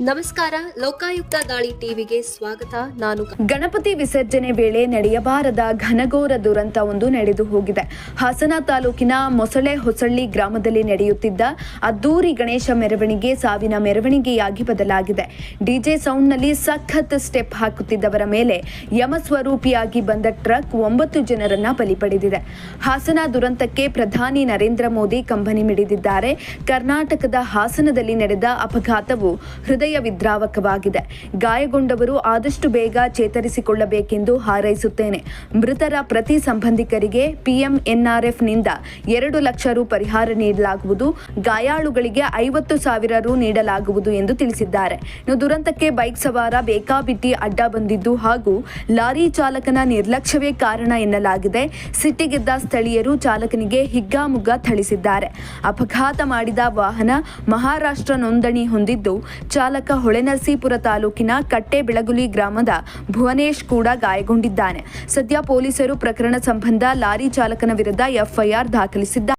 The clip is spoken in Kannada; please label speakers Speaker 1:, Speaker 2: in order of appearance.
Speaker 1: ನಮಸ್ಕಾರ, ಲೋಕಾಯುಕ್ತ ದಾಳಿ ಟಿವಿಗೆ ಸ್ವಾಗತ. ನಾನು
Speaker 2: ಗಣಪತಿ ವಿಸರ್ಜನೆ ವೇಳೆ ನಡೆಯಬಾರದ ಘನಘೋರ ದುರಂತ ಒಂದು ನಡೆದು ಹೋಗಿದೆ. ಹಾಸನ ತಾಲೂಕಿನ ಮೊಸಳೆ ಹೊಸಳ್ಳಿ ಗ್ರಾಮದಲ್ಲಿ ನಡೆಯುತ್ತಿದ್ದ ಅದ್ದೂರಿ ಗಣೇಶ ಮೆರವಣಿಗೆ ಸಾವಿನ ಮೆರವಣಿಗೆಯಾಗಿ ಬದಲಾಗಿದೆ. ಡಿಜೆ ಸೌಂಡ್ನಲ್ಲಿ ಸಖತ್ ಸ್ಟೆಪ್ ಹಾಕುತ್ತಿದ್ದವರ ಮೇಲೆ ಯಮಸ್ವರೂಪಿಯಾಗಿ ಬಂದ ಟ್ರಕ್ ಒಂಬತ್ತು ಜನರನ್ನ ಬಲಿ ಪಡೆದಿದೆ. ಹಾಸನ ದುರಂತಕ್ಕೆ ಪ್ರಧಾನಿ ನರೇಂದ್ರ ಮೋದಿ ಕಂಬನಿ ಮಿಡಿದಿದ್ದಾರೆ. ಕರ್ನಾಟಕದ ಹಾಸನದಲ್ಲಿ ನಡೆದ ಅಪಘಾತವು ವಿದ್ರಾವಕವಾಗಿದೆ. ಗಾಯಗೊಂಡವರು ಆದಷ್ಟು ಬೇಗ ಚೇತರಿಸಿಕೊಳ್ಳಬೇಕೆಂದು ಹಾರೈಸುತ್ತೇನೆ. ಮೃತರ ಪ್ರತಿ ಸಂಬಂಧಿಕರಿಗೆ ಪಿಎಂಎನ್ಆರ್ಎಫ್ನಿಂದ ಎರಡು ಲಕ್ಷ ರು ಪರಿಹಾರ ನೀಡಲಾಗುವುದು. ಗಾಯಾಳುಗಳಿಗೆ ಐವತ್ತು ಸಾವಿರ ರು ನೀಡಲಾಗುವುದು ಎಂದು ತಿಳಿಸಿದ್ದಾರೆ. ದುರಂತಕ್ಕೆ ಬೈಕ್ ಸವಾರ ಬೇಕಾಬಿಟ್ಟಿ ಅಡ್ಡ ಬಂದಿದ್ದು ಹಾಗೂ ಲಾರಿ ಚಾಲಕನ ನಿರ್ಲಕ್ಷ್ಯವೇ ಕಾರಣ ಎನ್ನಲಾಗಿದೆ. ಸಿಟ್ಟಿಗೆದ್ದ ಸ್ಥಳೀಯರು ಚಾಲಕನಿಗೆ ಹಿಗ್ಗಾಮುಗ್ಗ ಥಳಿಸಿದ್ದಾರೆ. ಅಪಘಾತ ಮಾಡಿದ ವಾಹನ ಮಹಾರಾಷ್ಟ್ರ ನೋಂದಣಿ ಹೊಂದಿದ್ದು ಚಾಲಕ ಹೊಳೆನರಸೀಪುರ ತಾಲೂಕಿನ ಕಟ್ಟೆಬೆಳಗುಲಿ ಗ್ರಾಮದ ಭುವನೇಶ್ ಕೂಡ ಗಾಯಗೊಂಡಿದ್ದಾನೆ. ಸದ್ಯ ಪೊಲೀಸರು ಪ್ರಕರಣ ಸಂಬಂಧ ಲಾರಿ ಚಾಲಕನ ವಿರುದ್ಧ ಎಫ್ಐಆರ್ ದಾಖಲಿಸಿದ್ದಾರೆ